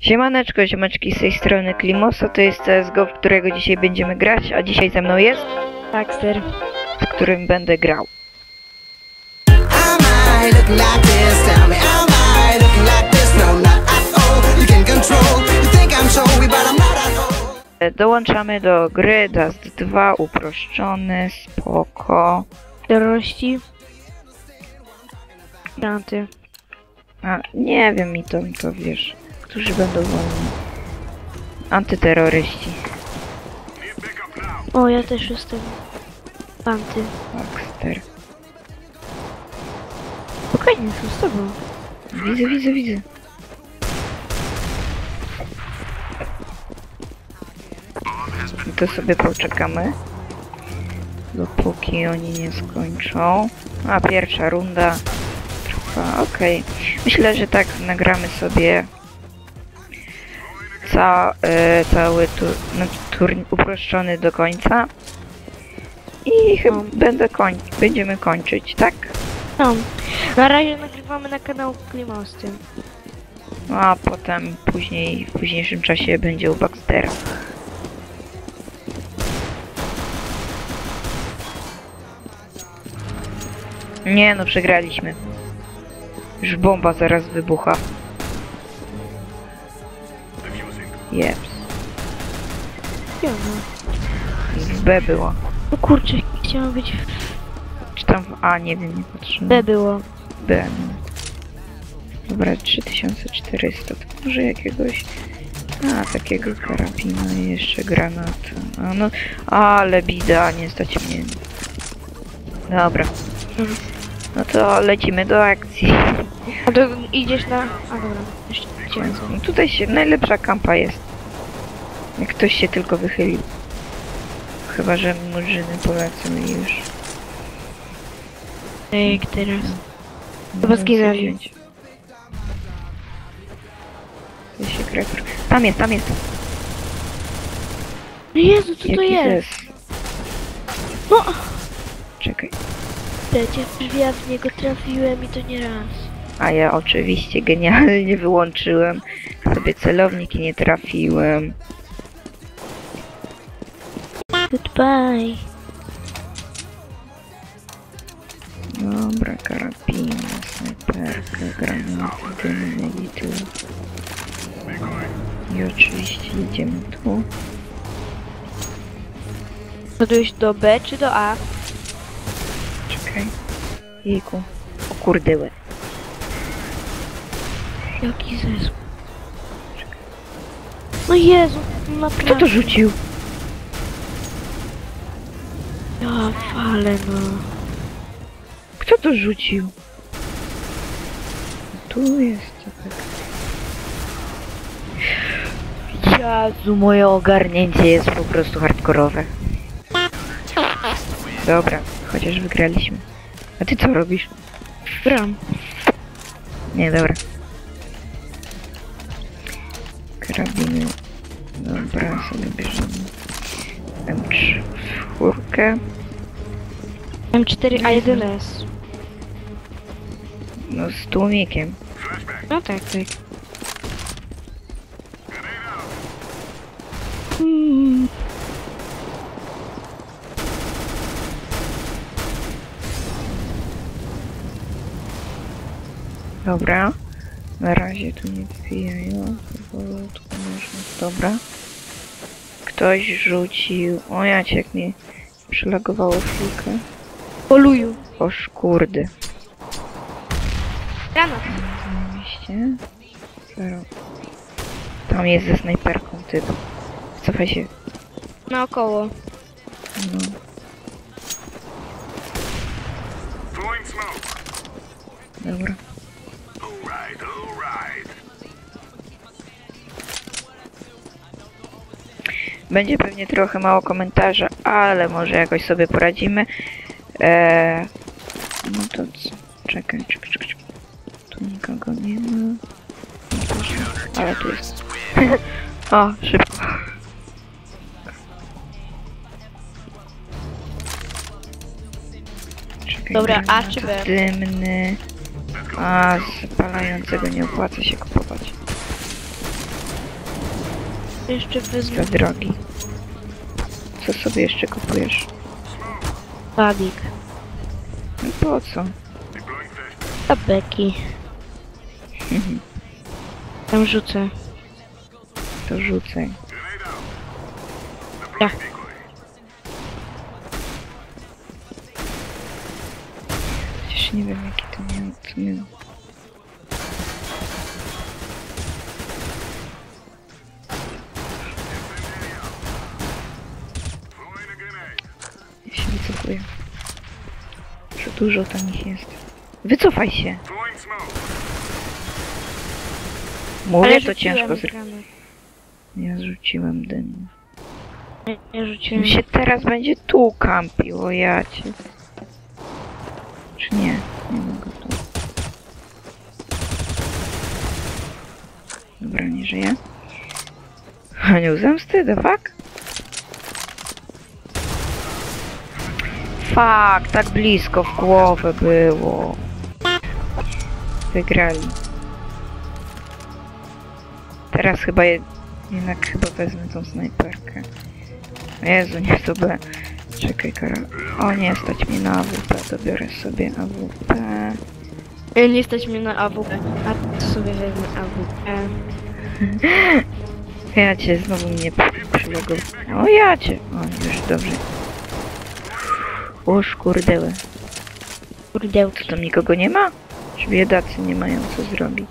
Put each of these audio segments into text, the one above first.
Siemaneczko, ziomeczki z tej strony Klimosa, to jest CSGO, w którego dzisiaj będziemy grać, a dzisiaj ze mną jest, Baxter. z którym będę grał. Dołączamy do gry Dust 2, uproszczony, spoko. Terroryści. Granty. A, nie wiem mi to, to wiesz, którzy będą wolni. Antyterroryści, O, ja też jestem. Anty. Baxter. Spokojnie, są z tobą. Widzę, widzę, widzę. To sobie poczekamy. Dopóki oni nie skończą. A pierwsza runda trwa. Okej. Myślę, że tak nagramy sobie ca, e, cały tu, no, turn uproszczony do końca. I chyba No. będę koń będziemy kończyć, tak? No. Na razie nagrywamy na kanał Klimosty. A potem później, w późniejszym czasie będzie u Baxtera. Nie no, przegraliśmy. Już bomba zaraz wybucha. Jeps. Ja no. W B było. No kurczę, chciałam być w Czy tam w A? Nie wiem, nie patrzyłem. B było. B, no. Dobra, 3400. To może jakiegoś... A, takiego karabina i jeszcze granat. A no, ale bida, nie stać mnie. Dobra. No to lecimy do akcji. A to idziesz na... A dobra, jeszcze tutaj się najlepsza kampa jest. Jak ktoś się tylko wychylił. Chyba, że murzyny polecą i już. Jak teraz? Chyba zginęli. To się kreator. Tam jest, tam jest. No Jezu, co to Jaki jest? zes? No! Czekaj. Przecież ja w niego trafiłem i to nie raz. A ja oczywiście genialnie wyłączyłem sobie celownik i nie trafiłem. Goodbye. Dobra, karabin, snajperka, granaty, dymne i. I oczywiście idziemy tu. Podejść do B czy do A? Czekaj. Jejku. O kurde łeb. Jaki zespół? No Jezu, naprawdę. Kto to rzucił? Ja fale, no. Kto to rzucił? Tu jest tak. Jezu, moje ogarnięcie jest po prostu hardkorowe. Dobra, chociaż wygraliśmy. A ty co robisz? Gram. Nie, dobra. Karabiny. Dobra, sobie bierzemy. M3 czwórkę. M4A1S. No z tłumikiem. No tak, tak. Dobra. Na razie tu nie wbijają. Powolutku można. Dobra. Ktoś rzucił. O jaciek mnie przylagowało chwilkę. Poluju. O kurde. Granat. Zero. Tam jest ze snajperką typ. Cofaj się. Naokoło. No. Dobra. Będzie pewnie trochę mało komentarzy, ale może jakoś sobie poradzimy. Eee, no to co? Czekaj, czekaj, czekaj. Tu nikogo nie ma. Ale tu jest. o, szybko. Czekaj, Dobra, A czy B? Dymny. A, zapalającego nie opłaca się kupować. Jeszcze wezmę za drogi. Co sobie jeszcze kupujesz? babik. No po co? Tabeki. Tam rzucę. To rzucaj. Ja. Przecież nie wiem jaki to miał. To miał. Dużo tam ich jest. Wycofaj się! Mówię, to ciężko zrobić. Ja rzuciłem dym. Nie, nie rzuciłem. Się teraz będzie tu kampił, o ja cię. Czy nie? Nie mogę tu. Dobra, nie żyje. Anioł zemsty, the fuck? Fuck, tak blisko w głowę było. Wygrali. Teraz chyba je, jednak chyba wezmę tą snajperkę. Jezu, nie B. Czekaj, Karol. O nie, stać mi na AWP, to biorę sobie AWP. E, Nie stać mnie na AWP. A sobie wezmę AWP. Ja cię znowu mnie przyległ. O ja cię. O, już dobrze. O szkurdeły. Kurdełki. Tam nikogo nie ma? Czy biedacy nie mają co zrobić?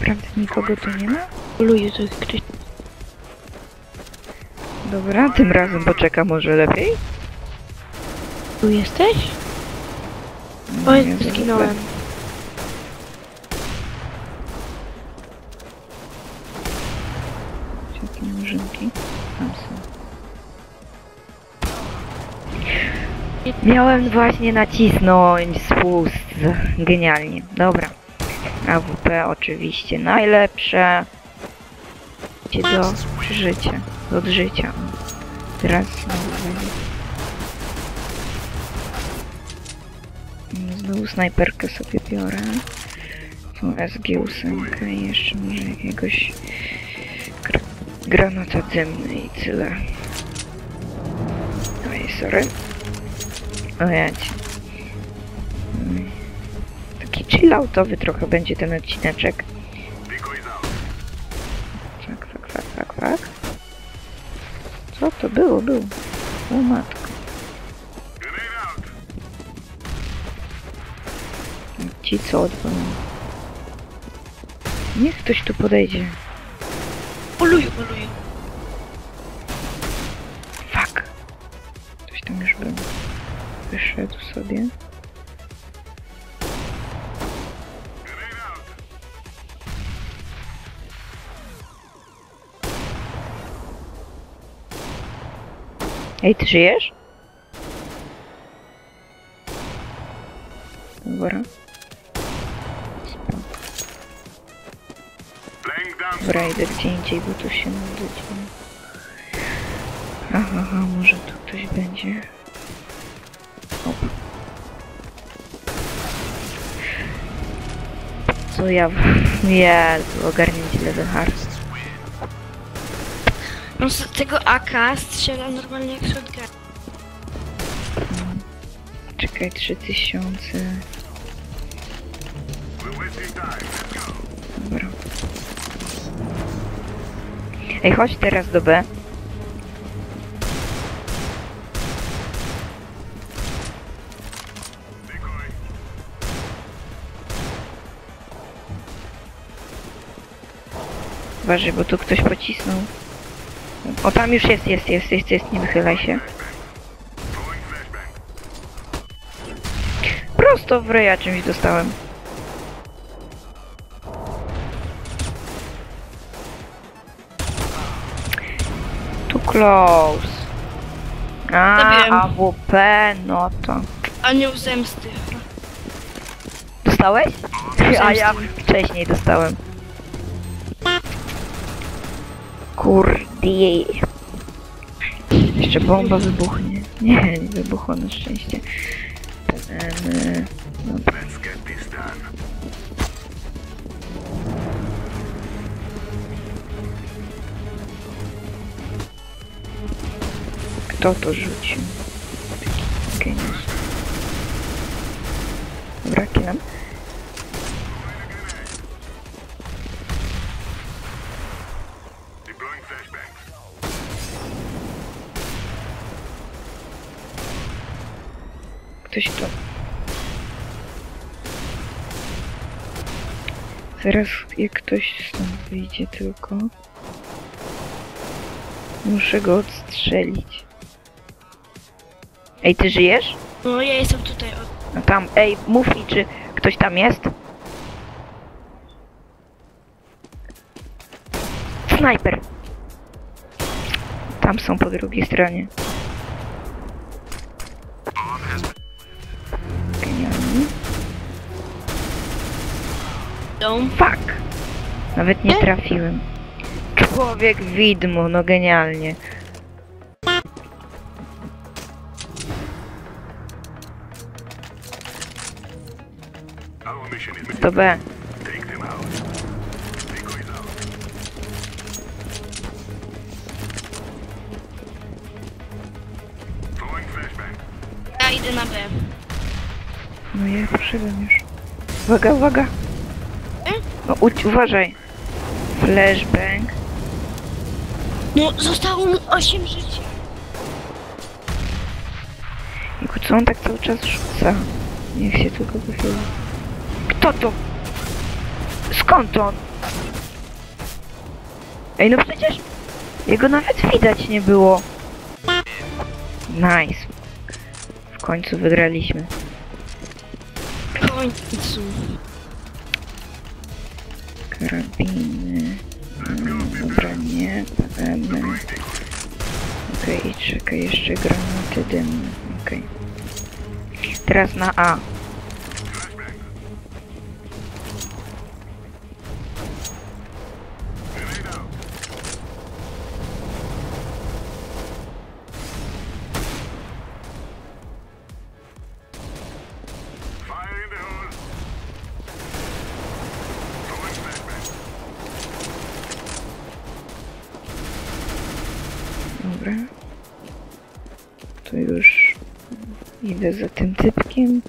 Prawda, nikogo tu nie ma? Luju, to ktoś... Dobra, tym razem poczekam może lepiej. Tu jesteś? Oj, zginąłem. Jakie murzynki? Tam są. Miałem właśnie nacisnąć spust. Genialnie. Dobra. AWP oczywiście najlepsze. Do życia. Do odżycia. Teraz znowu Znowu snajperkę sobie biorę. Tą SG8 i jeszcze może jakiegoś gr granata dymny i tyle. Oj, sorry. O. Oj. Taki chilloutowy trochę będzie ten odcineczek. Tak, tak, tak, tak, tak. Co to było? Było. O matko. Ci co odwalą. Niech ktoś tu podejdzie. Oluju, oluju. Fuck. Ktoś tam już był. Wyszedł sobie. Ej, ty żyjesz? Dobra. Dobra, idę gdzie indziej, bo tu się nudzić. Aha, aha, może tu ktoś będzie. Op. Co ja... Jezu, ogarnięcie level hard. No z tego AK strzela normalnie jak shotgun. Czekaj, 3000. Dobra. Ej, chodź teraz do B. Uważaj, bo tu ktoś pocisnął. O, tam już jest, jest, jest, jest, jest, nie wychylaj się. Prosto w ryja czymś dostałem. Close. A, Zabiłem. AWP, no to. Anioł zemsty. Dostałeś? A ja wcześniej dostałem. Kurde. Jeszcze bomba wybuchnie. Nie, nie wybuchła na szczęście. Dobra. Kto to rzucił? Geniusz. Dobra, killam. Ktoś to. Zaraz jak ktoś stąd wyjdzie tylko. Muszę go odstrzelić. Ej, ty żyjesz? No ja jestem tutaj. No tam, ej, mów mi, czy ktoś tam jest? Snajper! Tam są po drugiej stronie. Genialnie. dom. Fuck! Nawet Nie? trafiłem. Człowiek widmo, no genialnie. To B. Ja idę na B. No ja poszedłem już. Uwaga, uwaga! E? No uważaj. Flashbang. No zostało mi 8 życia. Tylko co on tak cały czas rzuca? Niech się tylko wychyli. Kto to? Skąd on? Ej, no przecież jego nawet widać nie było. Nice. W końcu wygraliśmy. W końcu. Karabiny. Mm, Dobra, nie. PM. Okej, czekaj, jeszcze granaty dymne. Okej. Teraz na A. idę za tym typkiem.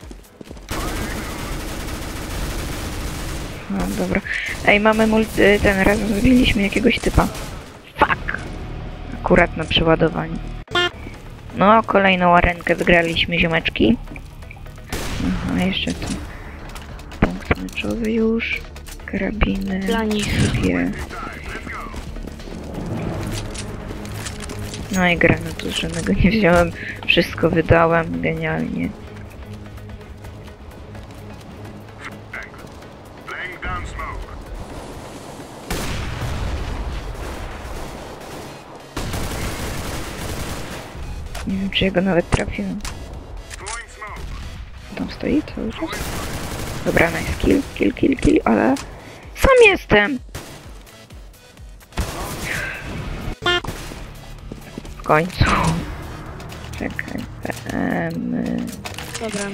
No dobra. Ej, mamy multi... ten raz zabiliśmy jakiegoś typa. Fuck! Akurat na przeładowaniu. No, kolejną arenkę wygraliśmy, ziomeczki. Aha, jeszcze tu. Punkt meczowy już. Karabiny. Dla nich. Dwie. No i granatu żadnego nie wziąłem. Wszystko wydałem genialnie. Nie wiem, czy ja go nawet trafiłem. Tam stoi cały czas. Dobra, nice kill, kill, kill, kill, ale... Sam jestem! Końcu. Czekaj. PM... Dobra.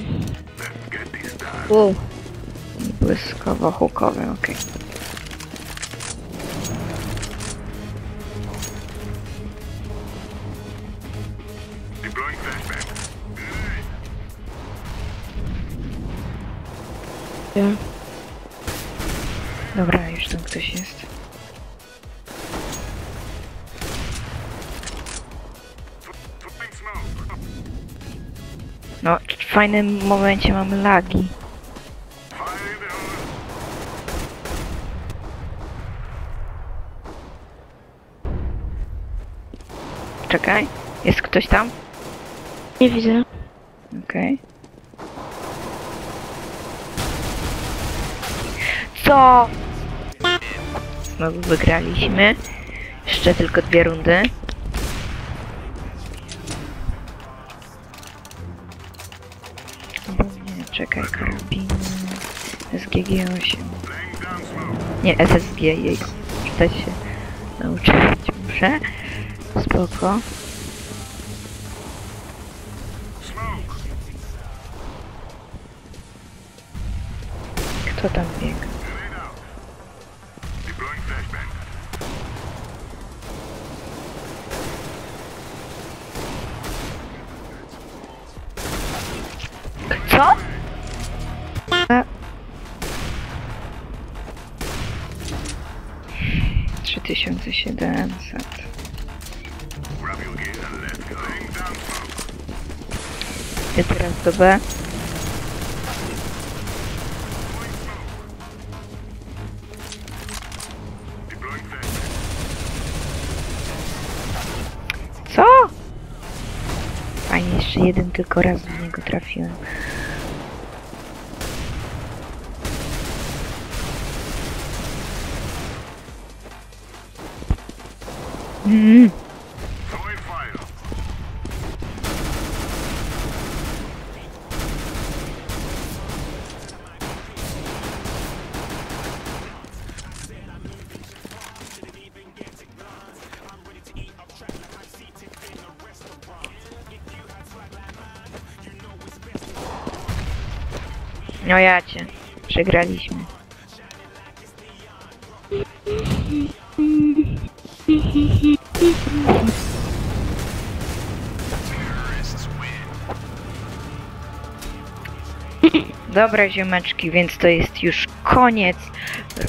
Wow. Błyskowo-hukowe, okej. Deploying fajnym momencie mamy lagi. Czekaj, jest ktoś tam? Nie widzę. Okej. Co? Znowu wygraliśmy. Jeszcze tylko dwie rundy. Karpin, SGG8. Nie, SSG, jej. Czytać się nauczyć muszę. Spoko. Kto tam biega? 700. Ja teraz do B. Co? Fajnie, jeszcze jeden tylko raz do niego trafiłem. Mm. No ja cię. Przegraliśmy. Dobra ziomeczki, więc to jest już koniec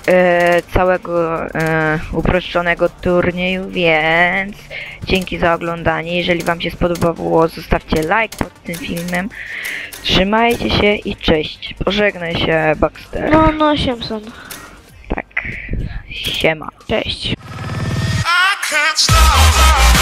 e, całego e, uproszczonego turnieju, więc dzięki za oglądanie. Jeżeli wam się spodobało, zostawcie like pod tym filmem. Trzymajcie się i cześć. Pożegnaj się Baxter. No, no, Siemson. Tak. Siema. Cześć. I can't stop.